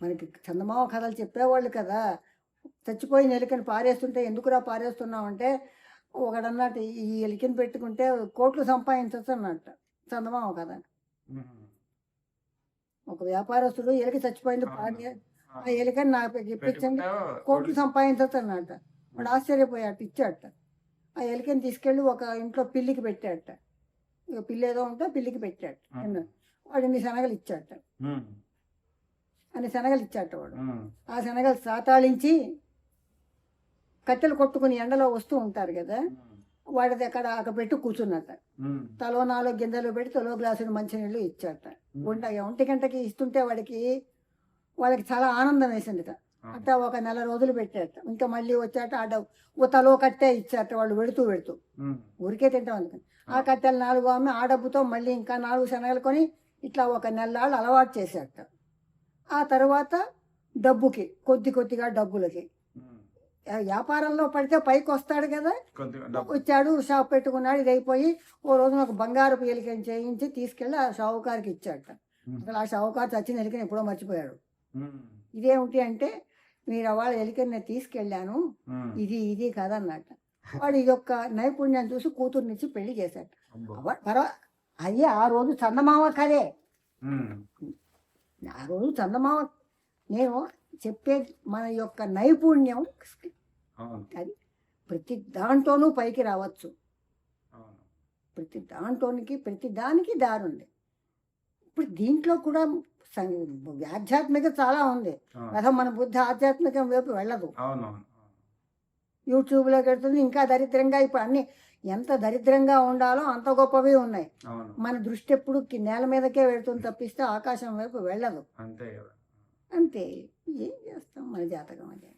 మనకి చందమామ కథలు చెప్పేవాళ్ళు కదా. చచ్చిపోయిన ఎలికని పారేస్తుంటే ఎందుకురా పారేస్తున్నావు అంటే ఒకడన్నట్టు ఈ ఎలికని పెట్టుకుంటే కోట్లు సంపాదించవచ్చు అన్నట్టు చందమామ కథ. ఒక వ్యాపారస్తుడు ఎలిక చచ్చిపోయింది పాడి ఆ. ఎలికని నాకు ఇప్పించండి కోట్లు సంపాదించవచ్చు అన్నట్ట వాడు ఆశ్చర్యపోయాట ఇచ్చాట ఆ ఎలికని తీసుకెళ్ళి ఒక ఇంట్లో పిల్లికి పెట్టాట పిల్లి ఏదో ఉంటే పిల్లికి పెట్టాట మ్మ్. వాడు ఇన్ని శనగలు ఇచ్చాట అన్ని శనగలు ఇచ్చాట వాడు. ఆ. శనగలు సాతాళించి కట్టెలు కొట్టుకుని ఎండలో వస్తూ ఉంటారు కదా వాడిది అక్కడ అక్కడ పెట్టి కూర్చున్నట్ట. తలో నాలుగు గింజలు పెట్టి తలో గ్లాసులు మంచినీళ్ళు ఇచ్చాట వంట ఒంటి గంటకి ఇస్తుంటే వాడికి వాళ్ళకి చాలా ఆనందం వేసిందిట. అట్లా ఒక నెల రోజులు పెట్టాట ఇంకా మళ్ళీ వచ్చాట ఆ డబ్బు ఓ తలో కట్టే ఇచ్చాట వాళ్ళు పెడుతూ పెడుతూ ఊరికే తింటాం అందుకని. ఆ. కట్టెలు నాలుగు అమ్మి ఆ డబ్బుతో మళ్ళీ ఇంకా నాలుగు శనగలు కొని ఇట్లా ఒక నెలలు అలవాటు చేశాట ఆ తర్వాత డబ్బుకి కొద్ది కొద్దిగా డబ్బులకి. వ్యాపారంలో పడితే పైకి వస్తాడు కదా వచ్చాడు షాప్ పెట్టుకున్నాడు ఇది అయిపోయి ఓ రోజు ఒక బంగారు ఎలికని చేయించి తీసుకెళ్ళి ఆ షావుకారికి ఇచ్చాట అసలు ఆ షావుకారు చచ్చిన ఎలికని ఎప్పుడో మర్చిపోయాడు. ఇదేమిటి అంటే మీరు వాళ్ళ ఎలికని తీసుకెళ్ళాను. ఇది ఇది కదన్నట్ట వాడు ఇది యొక్క నైపుణ్యం చూసి కూతుర్నిచ్చి పెళ్ళి చేశాడు. పర్వా అది ఆ రోజు చందమామ కదే. ఆ రోజు చందమామ. నేను చెప్పే మన యొక్క నైపుణ్యం. అది ప్రతి దాంట్లోనూ పైకి రావచ్చు. ప్రతి దాంట్లోనికి ప్రతి దానికి దారి ఉంది. ఇప్పుడు దీంట్లో కూడా ఆధ్యాత్మిక చాలా ఉంది. అసలు మన బుద్ధి ఆధ్యాత్మికం వైపు వెళ్ళదు. యూట్యూబ్లోకి వెళ్తుంది ఇంకా దరిద్రంగా ఇప్పుడు అన్ని ఎంత దరిద్రంగా ఉండాలో అంత గొప్పవి ఉన్నాయి. మన దృష్టి ఎప్పుడు నేల మీదకే వెళ్తుంది తప్పిస్తే ఆకాశం వైపు వెళ్ళదు. అంతే కదా. అంతే. ఏం చేస్తాం మన జాతకం అదే.